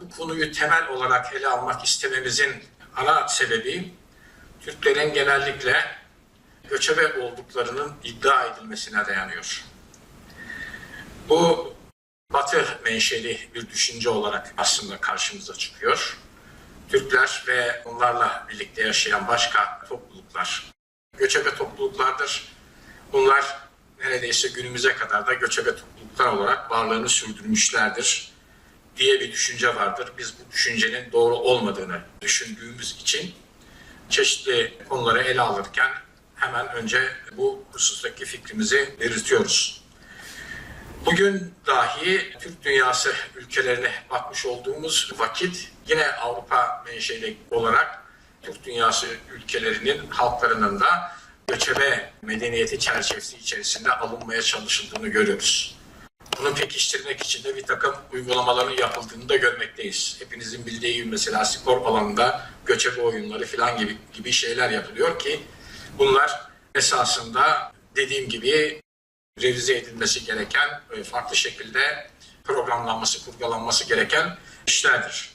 Bu konuyu temel olarak ele almak istememizin ana sebebi Türklerin genellikle göçebe olduklarının iddia edilmesine dayanıyor. Bu Batı menşeli bir düşünce olarak aslında karşımıza çıkıyor. Türkler ve onlarla birlikte yaşayan başka topluluklar göçebe topluluklardır. Bunlar neredeyse günümüze kadar da göçebe topluluklar olarak varlığını sürdürmüşlerdir diye bir düşünce vardır. Biz bu düşüncenin doğru olmadığını düşündüğümüz için çeşitli konuları ele alırken hemen önce bu husustaki fikrimizi belirtiyoruz. Bugün dahi Türk dünyası ülkelerine bakmış olduğumuz vakit yine Avrupa menşeli olarak Türk dünyası ülkelerinin halklarının da göçebe medeniyeti çerçevesi içerisinde alınmaya çalışıldığını görüyoruz. Bunu pekiştirmek için de bir takım uygulamaların yapıldığını da görmekteyiz. Hepinizin bildiği gibi mesela spor alanında göçebe oyunları falan gibi, gibi şeyler yapılıyor ki bunlar esasında dediğim gibi revize edilmesi gereken, e, farklı şekilde programlanması, kurgulanması gereken işlerdir.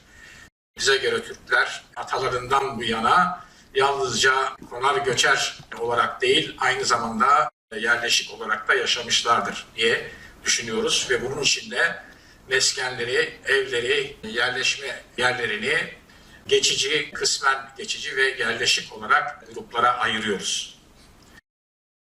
Bize göre Türkler atalarından bu yana yalnızca konar göçer olarak değil, aynı zamanda yerleşik olarak da yaşamışlardır diye düşünüyoruz ve bunun içinde meskenleri, evleri, yerleşme yerlerini geçici, kısmen geçici ve yerleşik olarak gruplara ayırıyoruz.